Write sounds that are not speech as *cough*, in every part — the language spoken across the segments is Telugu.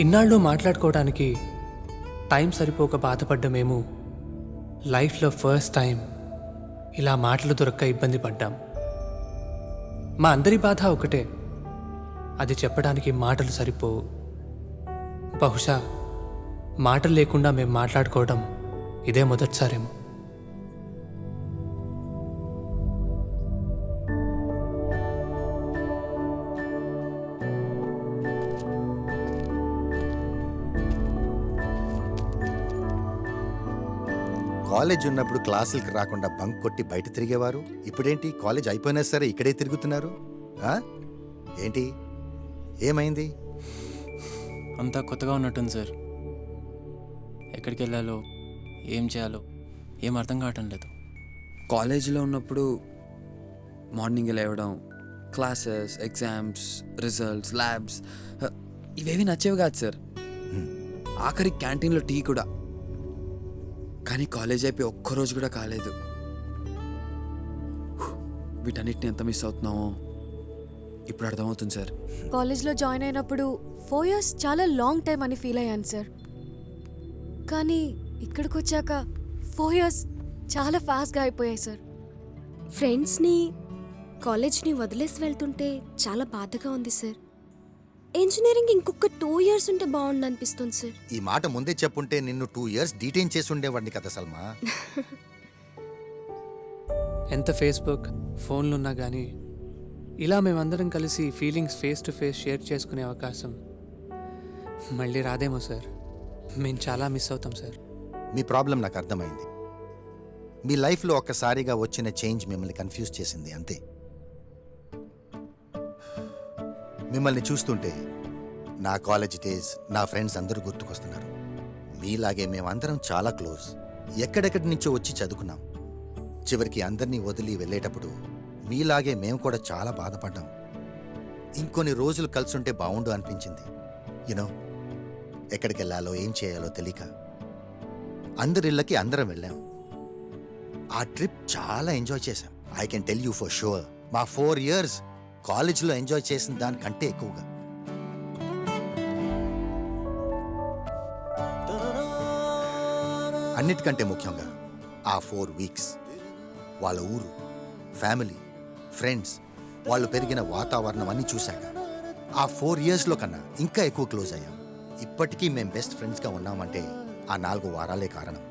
ఇన్నాళ్ళు మాట్లాడుకోవడానికి టైం సరిపోక బాధపడ్డ మేము లైఫ్లో ఫస్ట్ టైం ఇలా మాటలు దొరక్క ఇబ్బంది పడ్డాం. మా అందరి బాధ ఒకటే. అది చెప్పడానికి మాటలు సరిపోవు. బహుశా మాటలు లేకుండా మేము మాట్లాడుకోవడం ఇదే మొదటిసారేమో. కాలేజ్ ఉన్నప్పుడు క్లాసులకి రాకుండా బంక్ కొట్టి బయట తిరిగేవారు? ఇప్పుడేంటి? కాలేజ్ అయిపోయినా సరే ఇక్కడే తిరుగుతున్నారు? ఆ? ఏంటి? ఏమైంది? అంతా కొత్తగా ఉన్నట్టుంది సార్. ఎక్కడికి వెళ్ళాలో ఏం చేయాలో ఏం అర్థం కావటం లేదు. కాలేజీలో ఉన్నప్పుడు మార్నింగ్ లేవడం క్లాసెస్ ఎగ్జామ్స్ రిజల్ట్స్ ల్యాబ్స్ ఇవేవి నచ్చేవి కాదు సార్. ఆఖరి క్యాంటీన్లో టీ కూడా. కానీ కాలేజ్ అయిపోయి ఒక్కరోజు కూడా కాలేదు. వీటన్నిటిని ఎంత మిస్ అవుతున్నామో ఇప్పుడు అర్థమవుతుంది సార్. కాలేజ్లో జాయిన్ అయినప్పుడు ఫోర్ ఇయర్స్ చాలా లాంగ్ టైం అని ఫీల్ అయ్యాను సార్. కానీ ఇక్కడికి వచ్చాక ఫోర్ ఇయర్స్ చాలా ఫాస్ట్గా అయిపోయాయి సార్. ఫ్రెండ్స్ని కాలేజ్ని వదిలేసి వెళ్తుంటే చాలా బాధగా ఉంది సార్. ఇంజనీరింగ్ ఇంకొక టూ ఇయర్స్ ఉంటే బాగుండు అనిపిస్తుంది సార్ ఈ మాట ముందే చెప్పుంటే నిన్ను టూ ఇయర్స్ డీటైన్ చేసి ఉండేవాడిని కదా సల్మా. *laughs* ఎంత ఫేస్బుక్ ఫోన్లు ఉన్నా కానీ ఇలా మేమందరం కలిసి feelings face to face share చేసుకునే అవకాశం మళ్ళీ రాదేమో సార్ మేము చాలా మిస్ అవుతాం సార్ మీ ప్రాబ్లం నాకు అర్థమైంది. మీ లైఫ్లో ఒక్కసారిగా వచ్చిన చేంజ్ మిమ్మల్ని కన్ఫ్యూజ్ చేసింది అంతే. మిమ్మల్ని చూస్తుంటే నా కాలేజ్ డేస్ నా ఫ్రెండ్స్ అందరూ గుర్తుకొస్తున్నారు. మీలాగే మేమందరం చాలా క్లోజ్. ఎక్కడెక్కడి నుంచో వచ్చి చదువుకున్నాం. చివరికి అందరినీ వదిలి వెళ్ళేటప్పుడు మీలాగే మేము కూడా చాలా బాధపడ్డాం. ఇంకొన్ని రోజులు కలిసుంటే బాగుండు అనిపించింది. యునో ఎక్కడికి వెళ్ళాలో ఏం చేయాలో తెలియక అందరిళ్ళకి అందరం వెళ్ళాం. ఆ ట్రిప్ చాలా ఎంజాయ్ చేశాం. I can tell you for sure మా ఫోర్ ఇయర్స్ కాలేజీలో ఎంజాయ్ చేసిన దానికంటే ఎక్కువగా. అన్నిటికంటే ముఖ్యంగా ఆ ఫోర్ వీక్స్. వాళ్ళ ఊరు ఫ్యామిలీ ఫ్రెండ్స్ వాళ్ళు పెరిగిన వాతావరణం అన్ని చూశాక ఆ ఫోర్ ఇయర్స్లో కన్నా ఇంకా ఎక్కువ క్లోజ్ అయ్యాం. ఇప్పటికీ మేం బెస్ట్ ఫ్రెండ్స్గా ఉన్నామంటే ఆ నాలుగు వారాలే కారణం.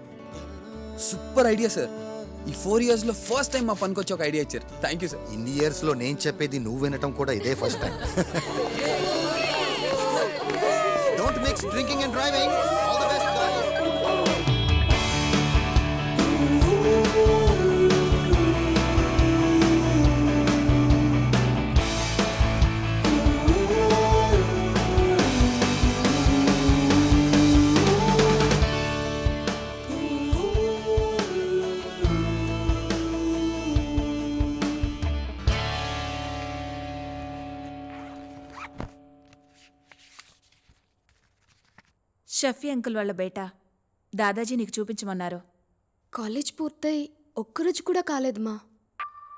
Super idea sir. ఈ ఫోర్ ఇయర్స్లో ఫస్ట్ టైం మా పనికి వచ్చి ఒక ఐడియా ఇచ్చారు. థ్యాంక్ యూ సార్ ఇన్ని ఇయర్స్లో నేను చెప్పేది నువ్వు వినటం కూడా ఇదే first time. Don't mix drinking and driving Shafi uncle వాళ్ళ బేట. దాదాజీ నీకు చూపించమన్నారు. కాలేజ్ పూర్తయి ఒక్కరోజు కూడా కాలేదు మా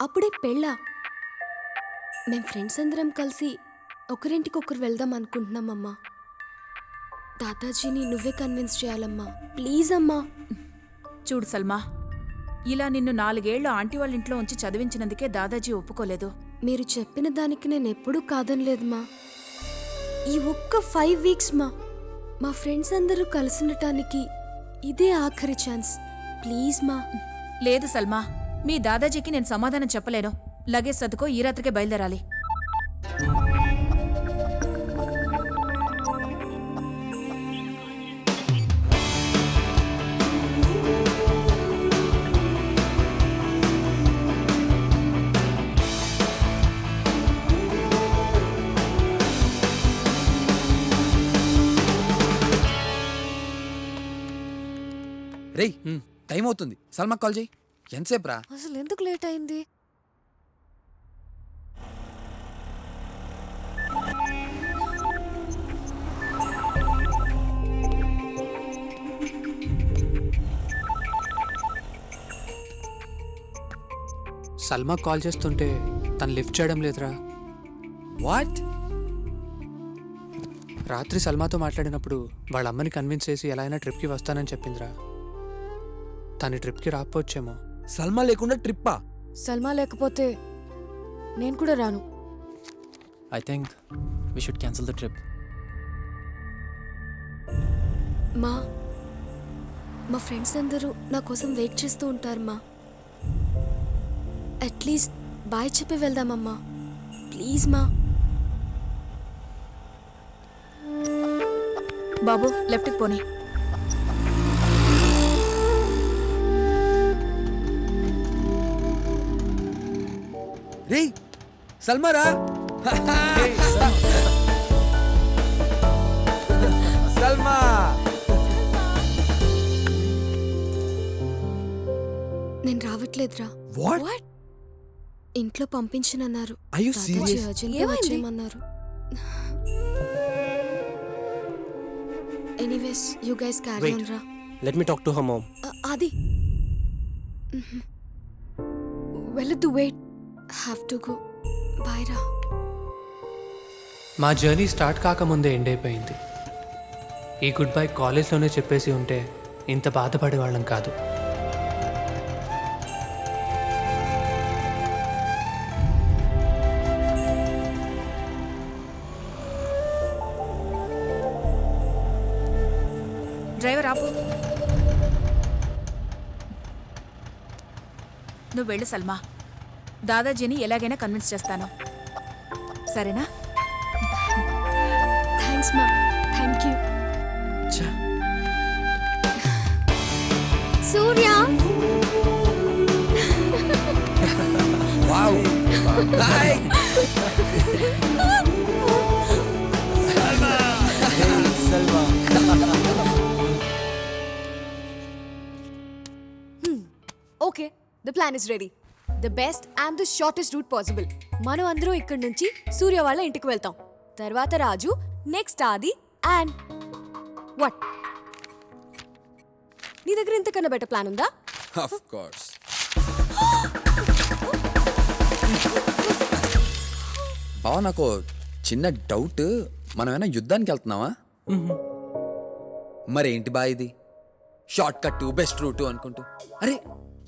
అప్పుడే పెళ్ళా? మేం ఫ్రెండ్స్ అందరం కలిసి ఒకరింటికి ఒకరు వెళ్దాం అనుకుంటున్నామమ్మా. దాదాజీని నువ్వే కన్విన్స్ చేయాలమ్మా. ప్లీజ్ అమ్మా. చూడు సల్మా ఇలా నిన్ను నాలుగేళ్ళు ఆంటీ వాళ్ళ ఇంట్లో ఉంచి చదివించినందుకే దాదాజీ ఒప్పుకోలేదు. మీరు చెప్పిన దానికి నేను ఎప్పుడూ కాదనలేదు మా ఈ ఒక్క ఫైవ్ వీక్స్ మా మా ఫ్రెండ్స్ అందరూ కలిసి ఇదే ఆఖరి ఛాన్స్. ప్లీజ్ మా. లేదు సల్మా మీ దాదాజీకి నేను సమాధానం చెప్పలేను. లగేజ్ సర్దుకో ఈ రాత్రికే బయలుదేరాలి. రేయ్ టైం అవుతుంది. సల్మా కాల్ చేయి. ఎంతసేపు రా? అసలు ఎందుకు లేట్ అయింది? సల్మా కాల్ చేస్తుంటే తను లిఫ్ట్ చేయడం లేదురా. వాట్? రాత్రి సల్మాతో మాట్లాడినప్పుడు వాళ్ళ అమ్మని కన్విన్స్ చేసి ఎలా అయినా ట్రిప్కి వస్తానని చెప్పిందిరా. తను ట్రిప్కి రాకపోవచ్చేమో. సల్మా లేకుండా ట్రిప్పా? సల్మా లేకపోతే నేను కూడా రాను. I think we should cancel the trip. మా మా ఫ్రెండ్స్ అందరూ నా కోసం వెయిట్ చేస్తూ ఉంటారు మా. అట్లీస్ట్ బాయ్ చెప్పి వెళ్దామమ్మా ప్లీజ్ మా. బాబు లెఫ్ట్కి పోనీ. రే సల్మారా? సల్మా. నేను రావట్లేదురా. వాట్ ఇంట్లో పంపించనన్నారు. Are you దాదాజీ serious? ఏమైంది? వచ్చేయమన్నారు. Anyways you guys carry Wait. On రా. Let me talk to her mom. అ- అది. వెళ్ళొద్దు wait have to go bye రా మా జర్నీ స్టార్ట్ కాకముందే ఎండ్ అయిపోయింది. ఈ గుడ్ బై కాలేజ్లోనే చెప్పేసి ఉంటే ఇంత బాధపడేవాళ్ళం కాదు. డ్రైవర్ ఆపు. నువ్వు వెళ్ళు సల్మా. దాదాజీని ఎలాగైనా కన్విన్స్ చేస్తాను. సరేనా? థ్యాంక్స్ మా thank you Surya! Wow. Hi. Okay the plan is ready the best and the shortest route possible. మనం అందరం ఇక్కడి నుంచి సూర్య వాళ్ళ ఇంటికి వెళ్తాం. తర్వాత Raju next Adi and what నీ దగ్గర ఇంతకన్నా బెటర్ ప్లాన్ ఉందా? ఆఫ్ కోర్స్ బావ నాకు చిన్న డౌట్ మనం ఏమైనా యుద్ధానికి వెళ్తున్నావా? మరి ఏంటి బా ఇది? షార్ట్ కట్ బెస్ట్ రూట్ అనుకుంటూ. అరే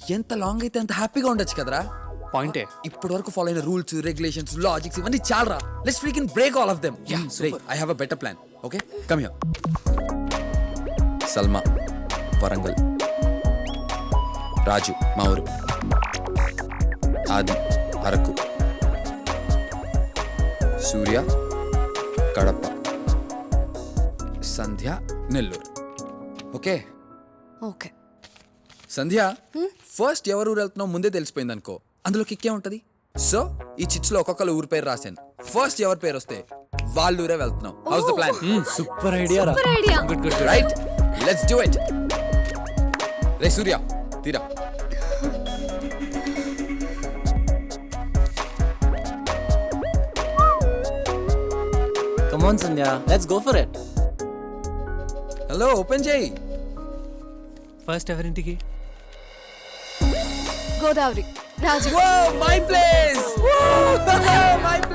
ఎంత లాంగ్ అయితే అంత హ్యాపీగా ఉండొచ్చు కదరా? పాయింటే ఇప్పటి వరకు ఫాలో అయిన రూల్స్ రెగ్యులేషన్స్ లాజిక్స్ ఇవన్నీ చాలరా. Let's free can break all of them I have a better plan okay come here Salma Warangal Raju మా ఊరు Adi Araku Surya Kadapa Sandhya Nellore okay okay Sandhya first ఎవరు ఊరు వెళ్తున్నావు ముందే తెలిసిపోయింది అనుకో అందులో కిక్కే ఉంటది. సో ఈ చిట్స్లో ఒక్కొక్కరు ఊరి పేరు రాశాను. ఫస్ట్ ఎవరి పేరు వస్తే వాళ్ళ ఊరే వెళ్తున్నాం. How's the plan Super idea. Ra. Idea right let's do it రే సూర్య తీరా. Come on, Sandhya. Let's go for it. Hello open చేయి ఫస్ట్ ఎవరింటికి? Godavari Raju. My place my place